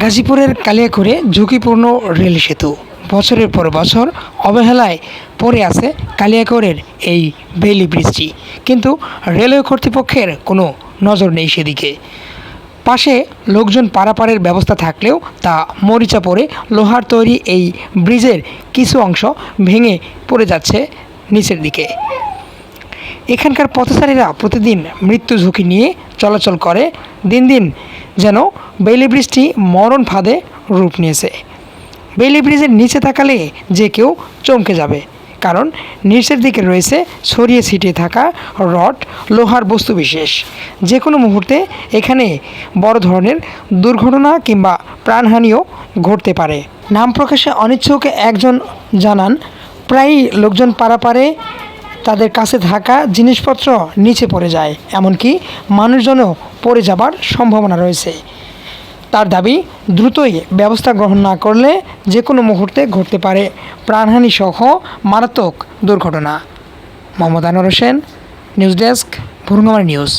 গাজীপুরের কালিয়াকুড়ে ঝুঁকিপূর্ণ রেল সেতু। বছরের পর বছর অবহেলায় পড়ে আছে কালিয়াকৈরের এই বেইলি ব্রিজটি। কিন্তু রেলওয়ে কর্তৃপক্ষের কোনো নজর নেই সেদিকে। পাশে লোকজন পারাপারের ব্যবস্থা থাকলেও তা মরিচা পড়ে লোহার তৈরি এই ব্রিজের কিছু অংশ ভেঙে পড়ে যাচ্ছে নিচের দিকে। এখানকার পথচারীরা প্রতিদিন মৃত্যু ঝুঁকি নিয়ে চলাচল করে দিন দিন, যেন বেইলি ব্রিজটি মরণ ফাঁদে রূপ নিয়েছে। বেইলি ব্রিজের নিচে তাকালে যে কেউ চমকে যাবে, কারণ নিচের দিকে রয়েছে ছড়িয়ে ছিটিয়ে থাকা রড, লোহার বস্তু বিশেষ। যে কোনো মুহূর্তে এখানে বড় ধরনের দুর্ঘটনা কিংবা প্রাণহানিও ঘটতে পারে। নাম প্রকাশে অনিচ্ছুক একজন জানান, প্রায়ই লোকজন পারাপারে তাদের কাছে থাকা জিনিসপত্র নিচে পড়ে যায়, এমনকি মানুষজনও পড়ে যাবার সম্ভাবনা রয়েছে। তার দাবি, দ্রুতই ব্যবস্থা গ্রহণ না করলে যে কোনো মুহূর্তে ঘটতে পারে প্রাণহানি সহ মারাত্মক দুর্ঘটনা। Mohammad Anwar Hossain, news desk Bhurungamari news.